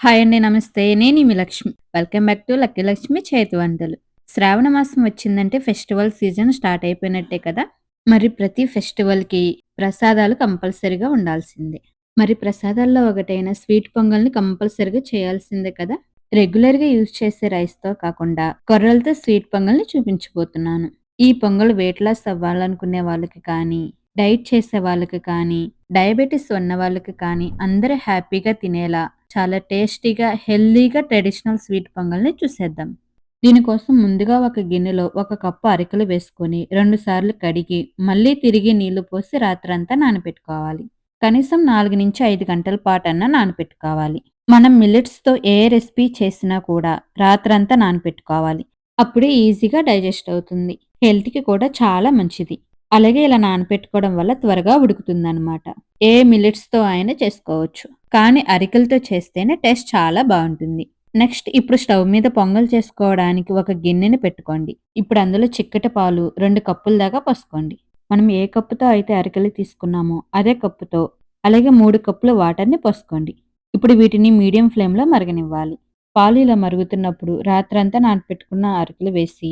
Hi అండి నమస్తే. నేను మీ Lakshmi welcome back to lucky Lakshmi చేతి వంటలు. శ్రావణ మాసం వచ్చిందంటే ఫెస్టివల్ సీజన్ స్టార్ట్ అయిపోయినట్టే కదా? మరి ప్రతి ఫెస్టివల్కి ప్రసాదాలు కంపల్సరీగా ఉండాల్సిందే. మరి ప్రసాదాల్లో ఒకటైన స్వీట్ పొంగల్ని కంపల్సరీగా చేయాల్సిందే కదా? రెగ్యులర్గా యూజ్ చేసే రైస్తో కాకుండా కొర్రలతో స్వీట్ పొంగల్ని చూపించబోతున్నాను. ఈ పొంగల్ వెయిట్ లాస్ అవ్వాలనుకునే వాళ్ళకి కానీ డైట్ చేసే వాళ్ళకి కానీ డయాబెటీస్ ఉన్న వాళ్ళకి కానీ అందరూ హ్యాపీగా తినేలా చాలా టేస్టీగా హెల్దీగా ట్రెడిషనల్ స్వీట్ పొంగల్ని చూసేద్దాం. దీనికోసం ముందుగా ఒక గిన్నెలో ఒక కప్పు అరికలు వేసుకొని రెండుసార్లు కడిగి మళ్ళీ తిరిగి నీళ్ళు పోసి రాత్రంతా నానబెట్టుకోవాలి కనీసం నాలుగు నుంచి ఐదు గంటల పాటన్నా నానబెట్టుకోవాలి మనం మిల్లెట్స్తో ఏ రెసిపీ చేసినా కూడా రాత్రంతా నానబెట్టుకోవాలి అప్పుడే ఈజీగా డైజెస్ట్ అవుతుంది. హెల్త్కి కూడా చాలా మంచిది. అలాగే ఇలా నానపెట్టుకోవడం వల్ల త్వరగా ఉడుకుతుందనమాట ఏ మిల్లెట్స్తో అయినా చేసుకోవచ్చు. కానీ అరికలతో చేస్తేనే టేస్ట్ చాలా బాగుంటుంది. నెక్స్ట్ ఇప్పుడు స్టవ్ మీద పొంగల్ చేసుకోవడానికి ఒక గిన్నెని పెట్టుకోండి. ఇప్పుడు అందులో చిక్కటి పాలు రెండు కప్పుల దాకా పోసుకోండి. మనం ఏ కప్పుతో అయితే అరికలు తీసుకున్నామో అదే కప్పుతో అలాగే మూడు కప్పుల వాటర్ని పోసుకోండి. ఇప్పుడు వీటిని మీడియం ఫ్లేమ్లో మరగనివ్వాలి. పాలు ఇలా మరుగుతున్నప్పుడు రాత్రంతా నానపెట్టుకున్న అరికలు వేసి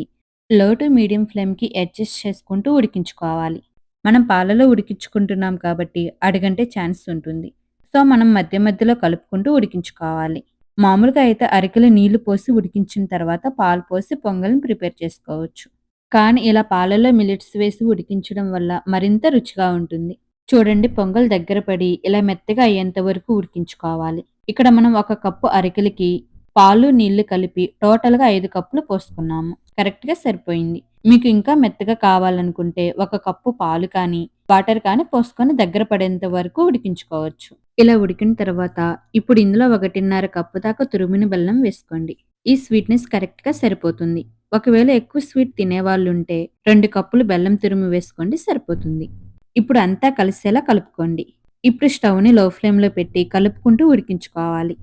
లో టు మీడియం ఫ్లేమ్కి అడ్జస్ట్ చేసుకుంటూ ఉడికించుకోవాలి. మనం పాలలో ఉడికించుకుంటున్నాం కాబట్టి అడగంటే ఛాన్స్ ఉంటుంది. సో మనం మధ్య మధ్యలో కలుపుకుంటూ ఉడికించుకోవాలి. మామూలుగా అయితే అరికెలు నీళ్ళు పోసి ఉడికించిన తర్వాత పాలు పోసి పొంగల్ని ప్రిపేర్ చేసుకోవచ్చు. కానీ ఇలా పాలలో మిలిట్స్ వేసి ఉడికించడం వల్ల మరింత రుచిగా ఉంటుంది. చూడండి పొంగల్ దగ్గర పడి ఇలా మెత్తగా అయ్యేంత వరకు ఉడికించుకోవాలి. ఇక్కడ మనం ఒక కప్పు అరికలకి పాలు నీళ్ళు కలిపి టోటల్గా ఐదు కప్పులు పోసుకున్నాము. కరెక్ట్గా సరిపోయింది. మీకు ఇంకా మెత్తగా కావాలనుకుంటే ఒక కప్పు పాలు కానీ వాటర్ కానీ పోసుకొని దగ్గర పడేంత వరకు ఉడికించుకోవచ్చు. ఇలా ఉడికిన తర్వాత ఇప్పుడు ఇందులో ఒకటిన్నర కప్పు దాకా తురుమిన బెల్లం వేసుకోండి. ఈ స్వీట్నెస్ కరెక్ట్గా సరిపోతుంది. ఒకవేళ ఎక్కువ స్వీట్ తినేవాళ్ళు ఉంటే రెండు కప్పులు బెల్లం తురుము వేసుకోండి సరిపోతుంది. ఇప్పుడు అంతా కలిసేలా కలుపుకోండి. ఇప్పుడు స్టవ్ని లో ఫ్లేమ్లో పెట్టి కలుపుకుంటూ ఉడికించుకోవాలి.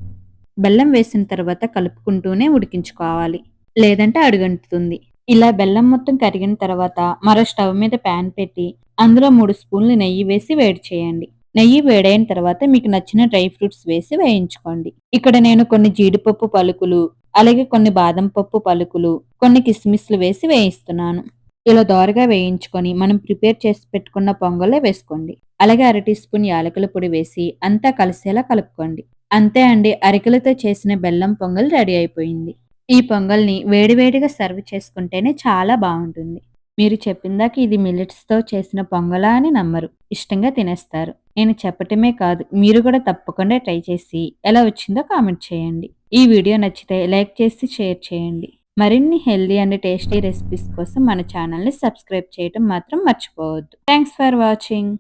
బెల్లం వేసిన తర్వాత కలుపుకుంటూనే ఉడికించుకోవాలి. లేదంటే అడుగంటుతుంది. ఇలా బెల్లం మొత్తం కరిగిన తర్వాత మరో స్టవ్ మీద ప్యాన్ పెట్టి అందులో మూడు స్పూన్లు నెయ్యి వేసి వేడి చేయండి. నెయ్యి వేడైన తర్వాత మీకు నచ్చిన డ్రై ఫ్రూట్స్ వేసి వేయించుకోండి. ఇక్కడ నేను కొన్ని జీడిపప్పు పలుకులు అలాగే కొన్ని బాదం పప్పు పలుకులు కొన్ని కిస్మిస్లు వేసి వేయిస్తున్నాను. ఇలా దోరగా వేయించుకొని మనం ప్రిపేర్ చేసి పెట్టుకున్న పొంగల్లో వేసుకోండి. అలాగే అర టీ స్పూన్ యాలకుల పొడి వేసి అంతా కలిసేలా కలుపుకోండి. అంతే అండి అరికలతో చేసిన బెల్లం పొంగల్ రెడీ అయిపోయింది. ఈ పొంగల్ని వేడివేడిగా సర్వ్ చేసుకుంటేనే చాలా బాగుంటుంది. మీరు చెప్పిందాక ఇది మిల్లెట్స్తో చేసిన పొంగలా అని నమ్మరు. ఇష్టంగా తినేస్తారు. నేను చెప్పటమే కాదు మీరు కూడా తప్పకుండా ట్రై చేసి ఎలా వచ్చిందో కామెంట్ చేయండి. ఈ వీడియో నచ్చితే లైక్ చేసి షేర్ చేయండి. మరిన్ని హెల్దీ అండ్ టేస్టీ రెసిపీస్ కోసం మన ఛానల్ని సబ్స్క్రైబ్ చేయడం మాత్రం మర్చిపోవద్దు. Thanks for watching.